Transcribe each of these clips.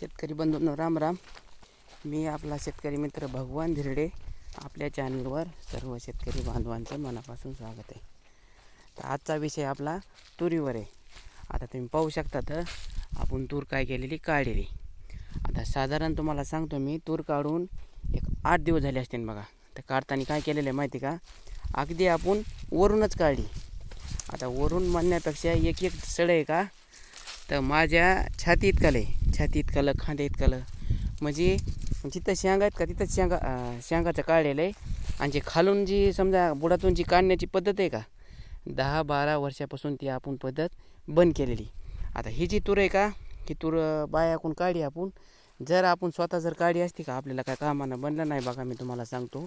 शेतकरी बंधूंनो राम राम. मी आपला शेतकरी मित्र भगवान धिरडे. आपल्या चॅनलवर सर्व शेतकरी बांधवांचं मनापासून स्वागत आहे. तर आजचा विषय आपला तुरीवर आहे. आता तुम्ही पाहू शकता तर आपण तूर काय केलेली काढलेली. आता साधारण तुम्हाला सांगतो मी तूर काढून एक आठ दिवस झाले असतील बघा. तर काढताना काय केलेलं आहे माहिती का? अगदी आपण वरूनच काढली. आता वरून म्हणण्यापेक्षा एक एक सड आहे का? तर माझ्या छाती इतकालं आहे छाती इतकालं खांदे इतकालं म्हणजे, म्हणजे जिथं शेंगा आहेत का? तिथं शेंगा शेंगाचं काढलेलं आहे. आणि जे खालून जी समजा बुडातून जी काढण्याची पद्धत आहे का? दहा बारा वर्षापासून ती आपण पद्धत बंद केलेली. आता ही जी तूर आहे का? ही तूर बायाकून काढी आपण. जर आपण स्वतः जर काढी असती का? आपल्याला काय कामानं बनलं नाही बघा मी तुम्हाला सांगतो.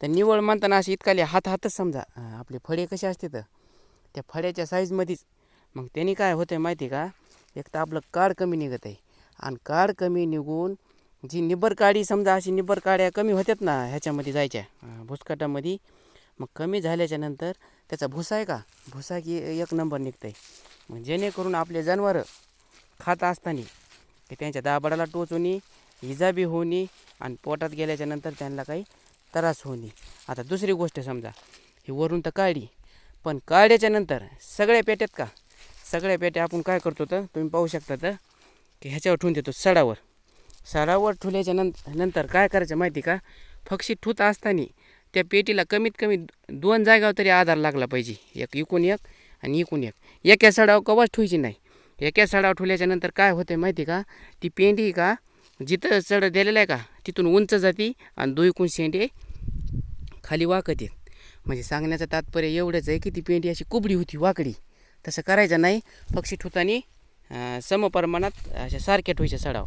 तर निवळ म्हणताना अशी इतकाली हात हातच समजा आपले फळे कसे असते तर? त्या फळ्याच्या साईजमध्येच मग त्यांनी काय होतं आहे माहिती का? एक तर आपलं काड कमी निघत आहे. आणि काड कमी निघून जी निबर काडी समजा अशी निबर काड्या कमी होत्यात ना ह्याच्यामध्ये जायच्या अं, भुसकाटामध्ये मग कमी झाल्याच्यानंतर त्याचा भुसा आहे का? भुसा की एक नंबर निघतं आहे मग जेणेकरून आपले जनावरं खात असताना की त्यांच्या दाबडाला टोचूनी इजा बी होणी आणि पोटात गेल्याच्यानंतर त्यांना काही त्रास होणे आता दुसरी गोष्ट समजा ही वरून तर काळी पण काळ्याच्या नंतर सगळ्या पेट्यात का? सगळ्या पेट्या आपण काय करतो तर तुम्ही पाहू शकता तर की ह्याच्यावर ठेवून देतो सडावर. सडावर ठुल्याच्या नंतर नंतर काय करायचं माहिती का? फक्षी ठुत असताना त्या पेटीला कमीत कमी दोन जागावर तरी आधार लागला पाहिजे. एक इकून एक आणि इकून एक. एका सडावर कवाच ठुयची नाही. एका सडावर ठुल्याच्या नंतर काय होतं माहिती का? ती पेंडी का? जिथं चढ दिलेलं आहे का? तिथून उंच जाती आणि दोईकून शेंडे खाली वाकत येत म्हणजे सांगण्याचं तात्पर्य एवढंच आहे की ती पेंडी अशी कुबडी होती वाकडी. तसं करायचं नाही. पक्षी ठुतानी समप्रमाणात अशा सारखे ठेवायच्या सडाव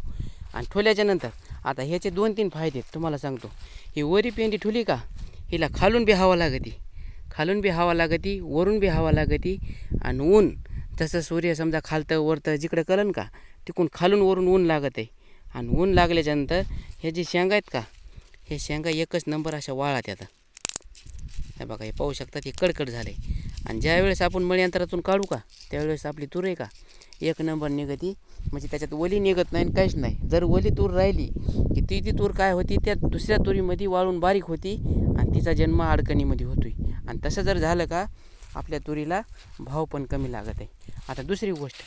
आणि ठोल्याच्यानंतर आता ह्याचे दोन तीन फायदे आहेत तुम्हाला सांगतो. ही वरी पेंडी ठुली का हिला खालून बी हवा लागती. खालून बी हवा लागती वरून बी हवा लागती. आणि ऊन तसं सूर्य समजा खालतं वरतं जिकडं कलन का तिकडून खालून वरून ऊन लागत आहे आणि ऊन लागल्याच्यानंतर हे जे शेंगा आहेत का हे शेंगा एकच नंबर अशा वाळात आता हे बघा हे पाहू शकतात ते कडकड झाले. आणि ज्यावेळेस आपण मळीयंत्रातून काढू का त्यावेळेस आपली तूर आहे का? एक नंबर निघती. म्हणजे त्याच्यात ओली निघत नाही काहीच नाही. जर ओली तूर राहिली की ती ती तूर काय होती त्या दुसऱ्या तुरीमध्ये वाळून बारीक होती आणि तिचा जन्म अडकणीमध्ये होतोय. आणि तसं जर झालं का आपल्या तुरीला भाव पण कमी लागत आहे. आता दुसरी गोष्ट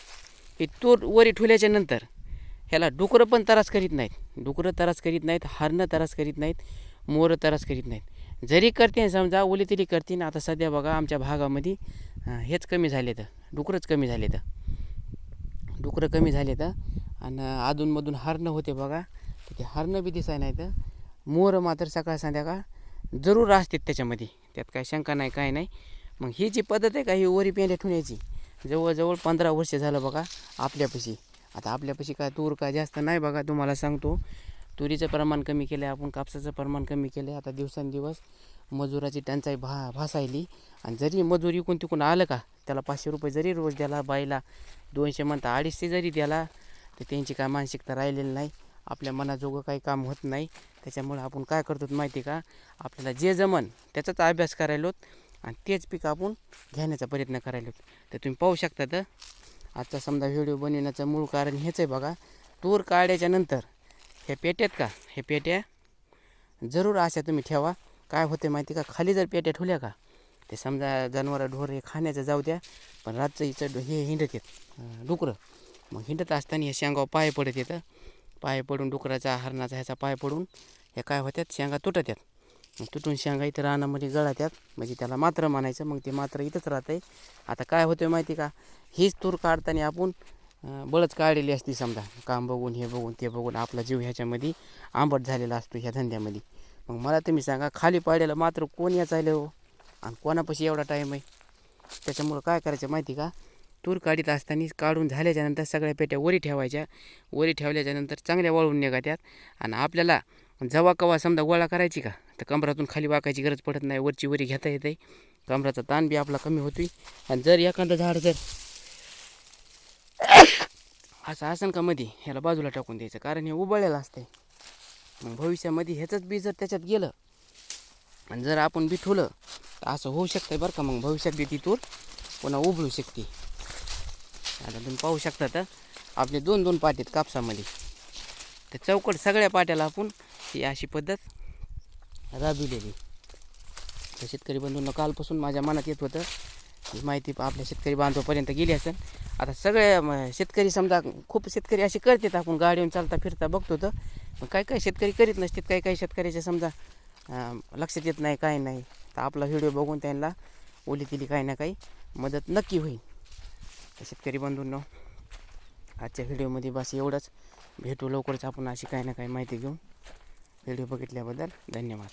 ही तूर वरी ठुल्याच्या नंतर ह्याला डुकरं पण त्रास करीत नाहीत. डुकरं त्रास करीत नाहीत हरणं त्रास करीत नाहीत मोरं त्रास करीत नाहीत. जरी करते समजा ओली तरी करतीन आता सध्या बघा आमच्या भागामध्ये हेच कमी झाले तर डुकरंच कमी झाले तर डुकरं कमी झाले तर आणि अधूनमधून हरणं होते बघा. तर ते हरणं बी दिसाय नाही तर मोर मात्र सकाळ संध्याकाळ जरूर असतात त्याच्यामध्ये. त्यात काय शंका नाही काय नाही. मग ही जी पद्धत आहे का ही ओरी पेंड्या ठेवण्याची जवळजवळ पंधरा वर्ष झालं बघा आपल्यापाशी. आता आपल्यापाशी काय तूर काय जास्त नाही बघा तुम्हाला सांगतो. तुरीचं प्रमाण कमी केलं आहे आपण कापसाचं प्रमाण कमी केलं आहे आता दिवसेंदिवस मजुराची टंचाई भा भासायली. आणि जरी मजूर इकून तिकून आलं का त्याला पाचशे रुपये जरी रोज द्याला बाईला दोनशे म्हणता अडीचशे जरी द्याला तर त्यांची काय मानसिकता राहिलेली नाही. आपल्या मनाजोगं काही काम होत नाही. त्याच्यामुळं आपण काय करतो माहिती का? आपल्याला जे जमन त्याचाच अभ्यास करायलोत आणि तेच पीक आपण घेण्याचा प्रयत्न करायलोत तर तुम्ही पाहू शकता तर आजचा समजा व्हिडिओ बनवण्याचं मूळ कारण हेच आहे बघा. तूर काढ्याच्या नंतर हे पेट्यात का? हे पेट्या जरूर अशा तुम्ही ठेवा. काय होते माहिती का? खाली जर पेट्या ठेवल्या का ते समजा जनावर ढोर हे खाण्याचं जाऊ द्या पण रातचं हिचं हे हिंडत येत डुकरं. मग हिंडत असताना हे शेंगाव पाय पडत येतं पाय पडून डुकराचा हरणाचा ह्याचा पाय पडून हे काय होत्यात शेंगा तुटत आहेत. मग तुटून शेंगा इथं रानामध्ये गळात्यात म्हणजे त्याला मात्र म्हणायचं मग ते मात्र इथंच राहतं आहे आता काय होतं माहिती का? हीच तूर काढताना आपण बळच काढलेली असती समजा. काम बघून हे बघून ते बघून आपला जीव ह्याच्यामध्ये आंबट झालेला असतो ह्या धंद्यामध्ये. मग मला तुम्ही सांगा खाली पाड्याला मात्र कोण याच आलं हो? आणि कोणापाशी एवढा टाईम आहे? त्याच्यामुळं काय करायचं माहिती का? तूर काढीत असताना काढून झाल्याच्यानंतर सगळ्या पेट्या वरी ठेवायच्या. वरी ठेवल्याच्यानंतर चांगल्या वळून निघात्यात. आणि आपल्याला जवा कवा समजा गोळा करायची का? तर कमरातून खाली वाकायची गरज पडत नाही वरची वरी घेता येते. कमराचा ताण बी आपला कमी होतोय. आणि जर एखादं झाड जर असं आसन का मध्ये ह्याला बाजूला टाकून द्यायचं. कारण हे उबळलेलं असतंय. मग भविष्यामध्ये ह्याचंच बी जर त्याच्यात गेलं आणि जर आपण बी ठुलं तर असं होऊ शकतं बरं का. मग भविष्यात बी ती तूर पुन्हा उबळू शकते. आता तुम्ही पाहू शकता तर आपले दोन दोन पाट आहेत कापसामध्ये. तर चौकट सगळ्या पाट्याला आपण ही अशी पद्धत राबविलेली. तर शेतकरी बंधूंना कालपासून माझ्या मनात येत होतं ही माहिती आपल्या शेतकरी बांधवापर्यंत गेली असेल. आता सगळे शेतकरी समजा खूप शेतकरी असे करतात आपण गाडीवर चालता फिरता बघतो तर. पण काही काही शेतकरी करीत नसतात काही काही शेतकऱ्याचे समजा लक्षात येत नाही काही नाही. तर आपला व्हिडिओ बघून त्यांना ओली तिली काही ना काही मदत नक्की होईल. शेतकरी बंधूंनो आजच्या व्हिडिओमध्ये बस एवढंच. भेटू लवकरच आपण अशी काही ना काही माहिती घेऊन. व्हिडिओ बघितल्याबद्दल धन्यवाद.